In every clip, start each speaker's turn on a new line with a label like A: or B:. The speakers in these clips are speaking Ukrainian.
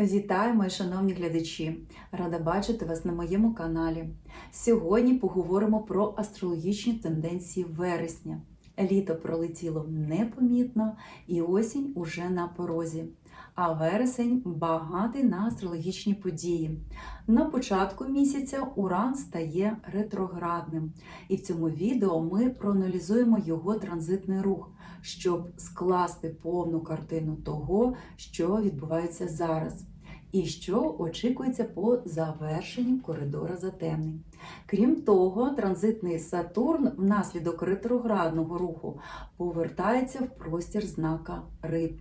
A: Вітаю, мої шановні глядачі! Рада бачити вас на моєму каналі. Сьогодні поговоримо про астрологічні тенденції вересня. Літо пролетіло непомітно, і осінь уже на порозі. А вересень багатий на астрологічні події. На початку місяця Уран стає ретроградним, і в цьому відео ми проаналізуємо його транзитний рух, щоб скласти повну картину того, що відбувається зараз. І що очікується по завершенню коридора затемнень. Крім того, транзитний Сатурн внаслідок ретроградного руху повертається в простір знака Риб.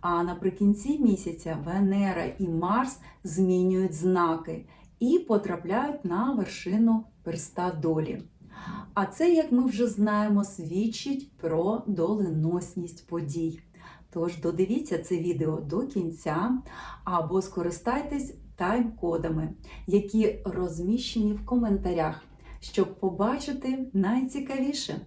A: А наприкінці місяця Венера і Марс змінюють знаки і потрапляють на вершину перста долі. А це, як ми вже знаємо, свідчить про доленосність подій. Тож додивіться це відео до кінця або скористайтесь тайм-кодами, які розміщені в коментарях, щоб побачити найцікавіше.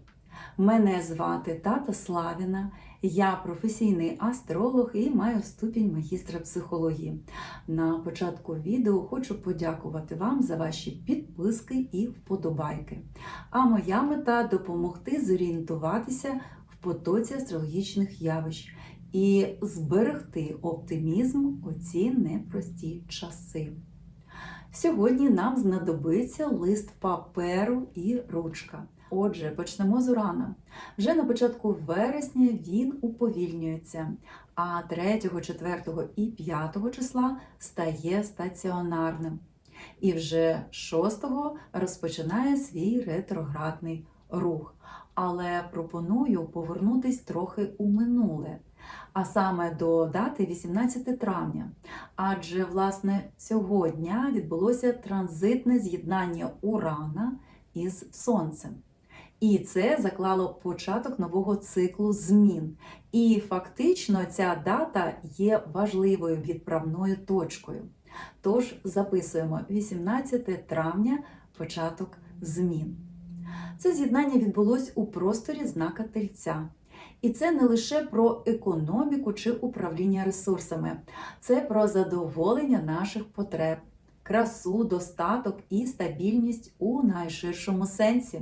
A: Мене звати Тата Славіна, я професійний астролог і маю ступінь магістра психології. На початку відео хочу подякувати вам за ваші підписки і вподобайки. А моя мета допомогти зорієнтуватися в потоці астрологічних явищ і зберегти оптимізм у ці непрості часи. Сьогодні нам знадобиться лист паперу і ручка. Отже, почнемо з урана. Вже на початку вересня він уповільнюється, а 3, 4 і 5 числа стає стаціонарним. І вже 6 розпочинає свій ретроградний рух. Але пропоную повернутись трохи у минуле а саме до дати 18 травня. Адже, власне, цього дня відбулося транзитне з'єднання Урана із Сонцем. І це заклало початок нового циклу змін. І фактично ця дата є важливою відправною точкою. Тож записуємо 18 травня початок змін. Це з'єднання відбулось у просторі знака Тельця. І це не лише про економіку чи управління ресурсами, це про задоволення наших потреб, красу, достаток і стабільність у найширшому сенсі.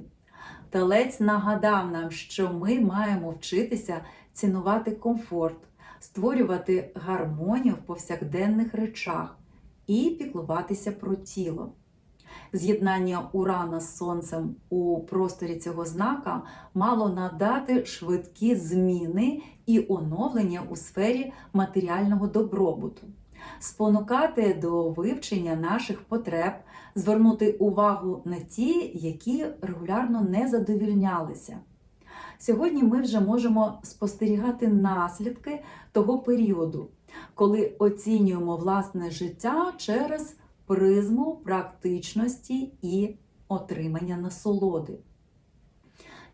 A: Телець нагадав нам, що ми маємо вчитися цінувати комфорт, створювати гармонію в повсякденних речах і піклуватися про тіло. З'єднання Урана з Сонцем у просторі цього знака мало надати швидкі зміни і оновлення у сфері матеріального добробуту, спонукати до вивчення наших потреб, звернути увагу на ті, які регулярно не задовільнялися. Сьогодні ми вже можемо спостерігати наслідки того періоду, коли оцінюємо власне життя через призму практичності і отримання насолоди.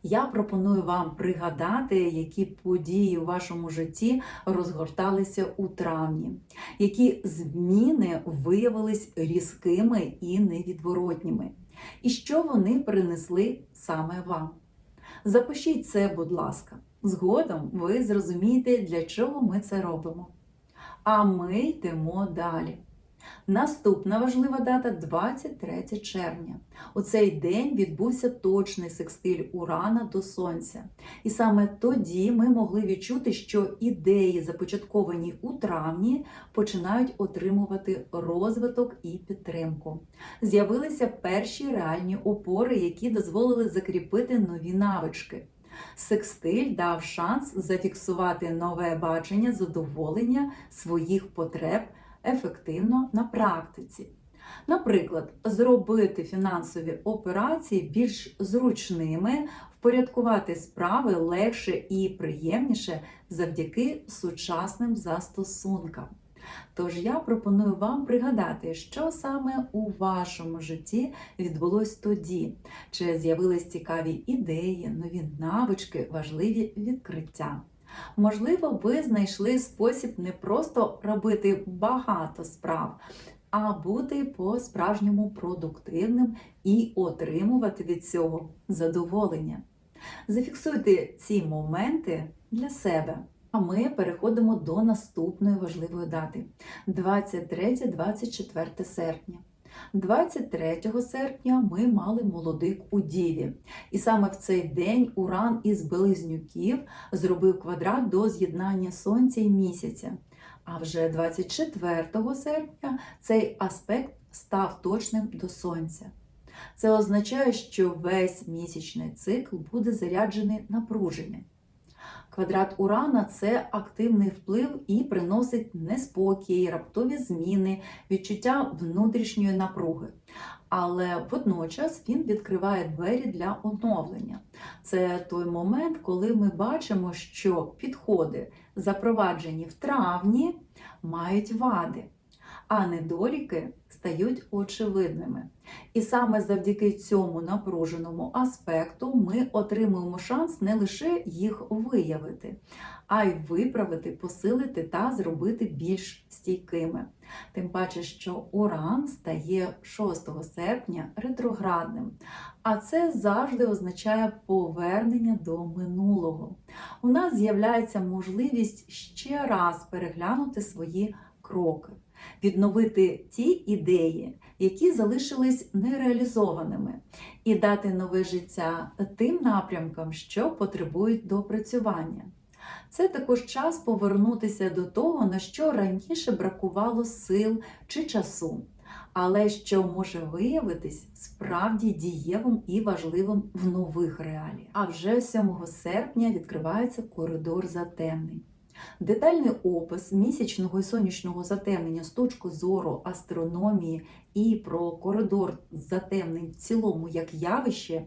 A: Я пропоную вам пригадати, які події в вашому житті розгорталися у травні, які зміни виявились різкими і невідворотніми, і що вони принесли саме вам. Запишіть це, будь ласка. Згодом ви зрозумієте, для чого ми це робимо. А ми йдемо далі. Наступна важлива дата 23 червня. У цей день відбувся точний секстиль Урана до Сонця. І саме тоді ми могли відчути, що ідеї, започатковані у травні, починають отримувати розвиток і підтримку. З'явилися перші реальні опори, які дозволили закріпити нові навички. Секстиль дав шанс зафіксувати нове бачення задоволення своїх потреб ефективно на практиці. Наприклад, зробити фінансові операції більш зручними, впорядкувати справи легше і приємніше завдяки сучасним застосункам. Тож я пропоную вам пригадати, що саме у вашому житті відбулось тоді, чи з'явились цікаві ідеї, нові навички, важливі відкриття. Можливо, ви знайшли спосіб не просто робити багато справ, а бути по-справжньому продуктивним і отримувати від цього задоволення. Зафіксуйте ці моменти для себе А ми переходимо до наступної важливої дати 23-24 серпня. 23 серпня ми мали молодик у Діві, і саме в цей день Уран із Близнюків зробив квадрат до з'єднання Сонця і місяця. А вже 24 серпня цей аспект став точним до Сонця. Це означає, що весь місячний цикл буде заряджений напруженням. Квадрат Урана це активний вплив і приносить неспокій, раптові зміни, відчуття внутрішньої напруги. Але водночас він відкриває двері для оновлення. Це той момент, коли ми бачимо, що підходи, запроваджені в травні, мають вади, а недоліки стають очевидними. І саме завдяки цьому напруженому аспекту ми отримуємо шанс не лише їх виявити, а й виправити, посилити та зробити більш стійкими. Тим паче, що Уран стає 6 серпня ретроградним, а це завжди означає повернення до минулого. У нас з'являється можливість ще раз переглянути свої кроки, відновити ті ідеї, які залишились нереалізованими, і дати нове життя тим напрямкам, що потребують допрацювання. Це також час повернутися до того, на що раніше бракувало сил чи часу, але що може виявитись справді дієвим і важливим в нових реаліях. А вже 7 серпня відкривається коридор затемнень. Детальний опис місячного і сонячного затемнення з точки зору астрономії і про коридор затемнень в цілому як явище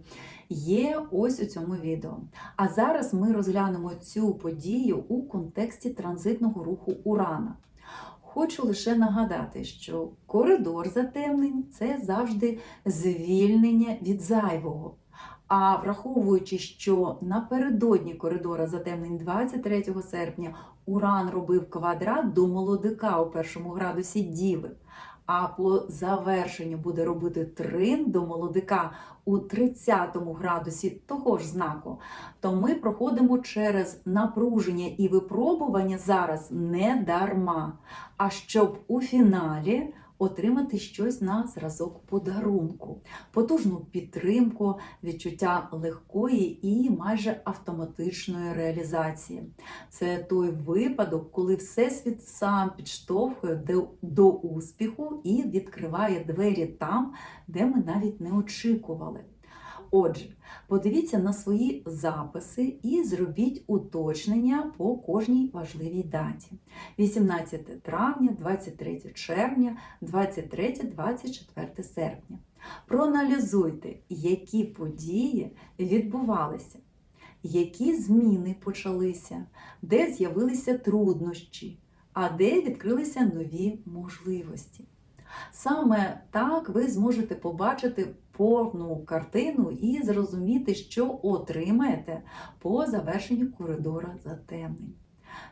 A: є ось у цьому відео. А зараз ми розглянемо цю подію у контексті транзитного руху Урана. Хочу лише нагадати, що коридор затемнень це завжди звільнення від зайвого. А враховуючи, що напередодні коридора затемнень 23 серпня Уран робив квадрат до молодика у першому градусі Діви, а по завершенню буде робити трин до молодика у 30 градусі того ж знаку, то ми проходимо через напруження і випробування зараз не дарма, а щоб у фіналі отримати щось на зразок подарунку, потужну підтримку, відчуття легкої і майже автоматичної реалізації. Це той випадок, коли Всесвіт сам підштовхує до, успіху і відкриває двері там, де ми навіть не очікували. Отже, подивіться на свої записи і зробіть уточнення по кожній важливій даті: 18 травня, 23 червня, 23-24 серпня. Проаналізуйте, які події відбувалися, які зміни почалися, де з'явилися труднощі, а де відкрилися нові можливості. Саме так ви зможете побачити повну картину і зрозуміти, що отримаєте по завершенню коридора затемнень.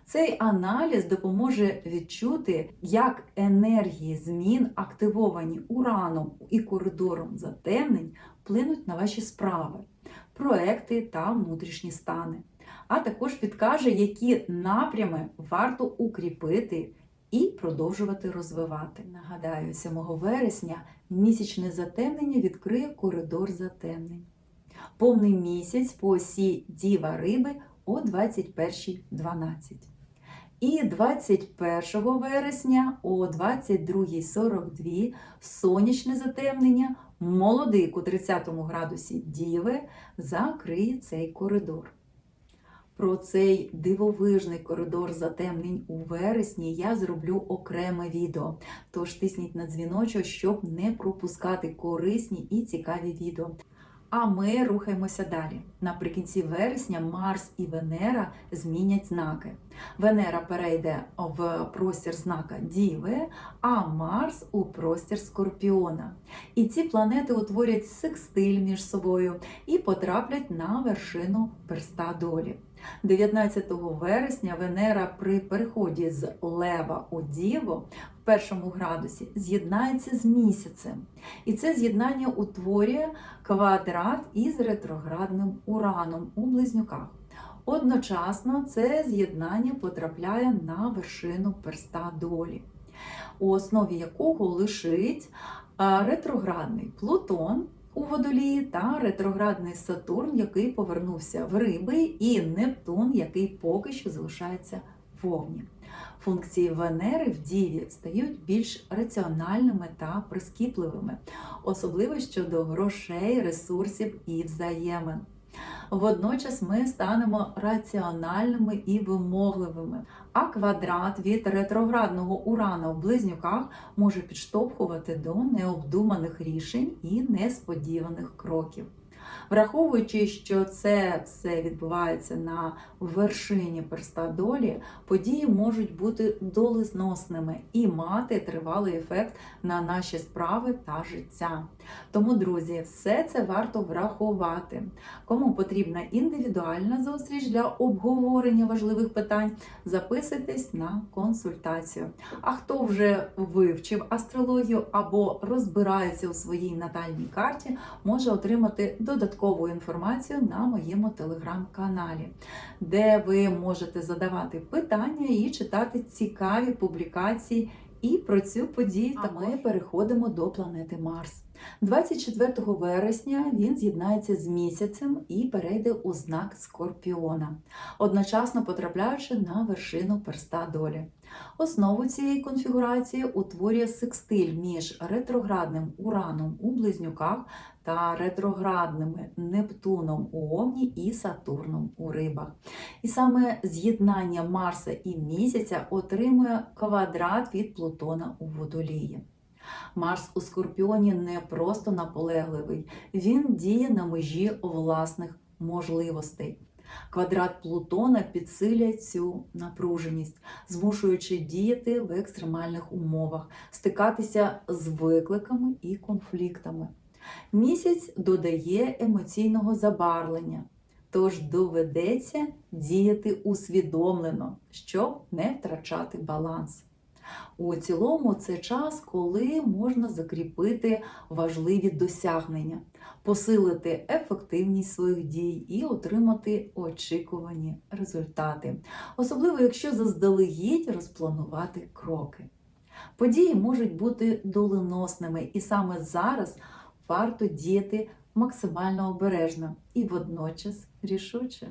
A: Цей аналіз допоможе відчути, як енергії змін, активовані ураном і коридором затемнень, вплинуть на ваші справи, проекти та внутрішні стани. А також підкаже, які напрями варто укріпити і продовжувати розвивати. Нагадаю, 7 вересня місячне затемнення відкриє коридор затемнень. Повний місяць по осі Діва Риби о 21.12. І 21 вересня о 22.42 сонячне затемнення, молодик у 30 градусі Діви закриє цей коридор. Про цей дивовижний коридор затемнень у вересні я зроблю окреме відео. Тож тисніть на дзвіночок, щоб не пропускати корисні і цікаві відео. А ми рухаємося далі. Наприкінці вересня Марс і Венера змінять знаки. Венера перейде в простір знака Діви, а Марс у простір Скорпіона. І ці планети утворять секстиль між собою і потраплять на вершину перста долі. 19 вересня Венера при переході з Лева у Діво в першому градусі з'єднається з місяцем. І це з'єднання утворює квадрат із ретроградним ураном у близнюках. Одночасно це з'єднання потрапляє на вершину перста долі, у основі якого лишить ретроградний Плутон у водолії та ретроградний Сатурн, який повернувся в риби, і Нептун, який поки що залишається в. Функції Венери в Діві стають більш раціональними та прискіпливими, особливо щодо грошей, ресурсів і взаємин. Водночас ми станемо раціональними і вимогливими, а квадрат від ретроградного урана в близнюках може підштовхувати до необдуманих рішень і несподіваних кроків. Враховуючи, що це все відбувається на вершині перста долі, події можуть бути долезносними і мати тривалий ефект на наші справи та життя. Тому, друзі, все це варто врахувати. Кому потрібна індивідуальна зустріч для обговорення важливих питань, записуйтесь на консультацію. А хто вже вивчив астрологію або розбирається у своїй натальній карті, може отримати додаткову інформацію на моєму телеграм-каналі, де ви можете задавати питання і читати цікаві публікації і про цю подію. Та ми переходимо до планети Марс. 24 вересня він з'єднається з місяцем і перейде у знак Скорпіона, одночасно потрапляючи на вершину перста долі. Основу цієї конфігурації утворює секстиль між ретроградним Ураном у близнюках та ретроградними Нептуном у Овні і Сатурном у рибах. І саме з'єднання Марса і місяця отримує квадрат від Плутона у водолії. Марс у Скорпіоні не просто наполегливий, він діє на межі власних можливостей. Квадрат Плутона підсилює цю напруженість, змушуючи діяти в екстремальних умовах, стикатися з викликами і конфліктами. Місяць додає емоційного забарвлення, тож доведеться діяти усвідомлено, щоб не втрачати баланс. У цілому це час, коли можна закріпити важливі досягнення, посилити ефективність своїх дій і отримати очікувані результати, особливо якщо заздалегідь розпланувати кроки. Події можуть бути доленосними, і саме зараз варто діяти максимально обережно і водночас рішуче.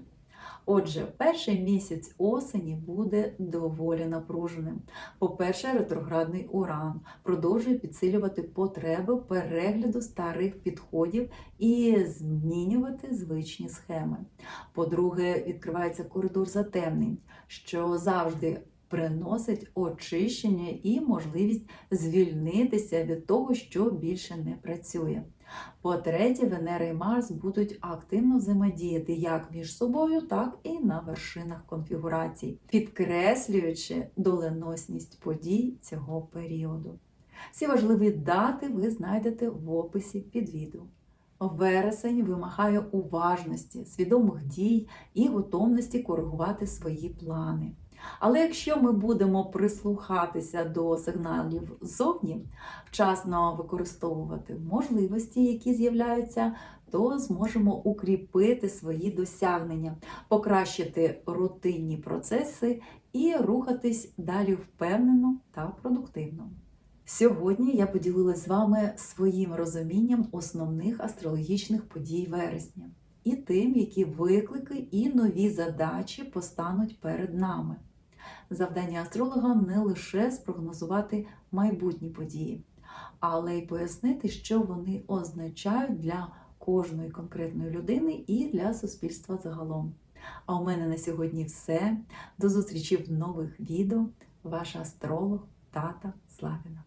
A: Отже, перший місяць осені буде доволі напруженим. По-перше, ретроградний уран продовжує підсилювати потреби перегляду старих підходів і змінювати звичні схеми. По-друге, відкривається коридор затемнень, що завжди приносить очищення і можливість звільнитися від того, що більше не працює. По-третє, Венера і Марс будуть активно взаємодіяти як між собою, так і на вершинах конфігурацій, підкреслюючи доленосність подій цього періоду. Всі важливі дати ви знайдете в описі під відео. Вересень вимагає уважності, свідомих дій і готовності коригувати свої плани. Але якщо ми будемо прислухатися до сигналів ззовні, вчасно використовувати можливості, які з'являються, то зможемо укріпити свої досягнення, покращити рутинні процеси і рухатись далі впевнено та продуктивно. Сьогодні я поділилася з вами своїм розумінням основних астрологічних подій вересня і тим, які виклики і нові задачі постануть перед нами. Завдання астролога не лише спрогнозувати майбутні події, але й пояснити, що вони означають для кожної конкретної людини і для суспільства загалом. А у мене на сьогодні все. До зустрічі в нових відео. Ваша астролог Тата Славіна.